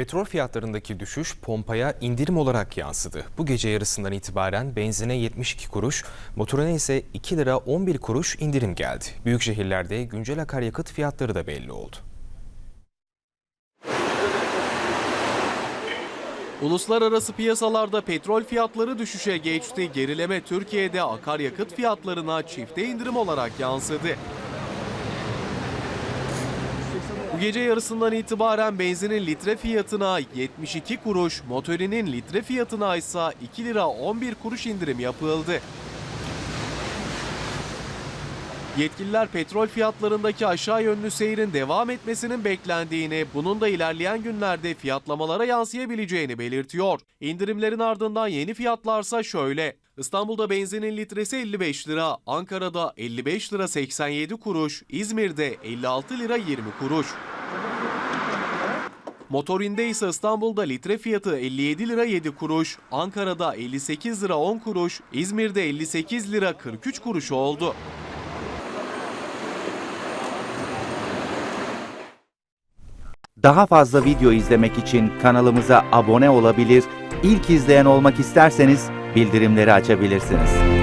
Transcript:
Petrol fiyatlarındaki düşüş pompaya indirim olarak yansıdı. Bu gece yarısından itibaren benzine 72 kuruş, motoruna ise 2 lira 11 kuruş indirim geldi. Büyük şehirlerde güncel akaryakıt fiyatları da belli oldu. Uluslararası piyasalarda petrol fiyatları düşüşe geçti. Gerileme Türkiye'de akaryakıt fiyatlarına çifte indirim olarak yansıdı. Bu gece yarısından itibaren benzinin litre fiyatına 72 kuruş, motorinin litre fiyatına ise 2 lira 11 kuruş indirim yapıldı. Yetkililer petrol fiyatlarındaki aşağı yönlü seyrin devam etmesinin beklendiğini, bunun da ilerleyen günlerde fiyatlamalara yansıyabileceğini belirtiyor. İndirimlerin ardından yeni fiyatlarsa şöyle. İstanbul'da benzinin litresi 55 lira, Ankara'da 55 lira 87 kuruş, İzmir'de 56 lira 20 kuruş. Motorinde ise İstanbul'da litre fiyatı 57 lira 7 kuruş, Ankara'da 58 lira 10 kuruş, İzmir'de 58 lira 43 kuruş oldu. Daha fazla video izlemek için kanalımıza abone olabilir, ilk izleyen olmak isterseniz bildirimleri açabilirsiniz.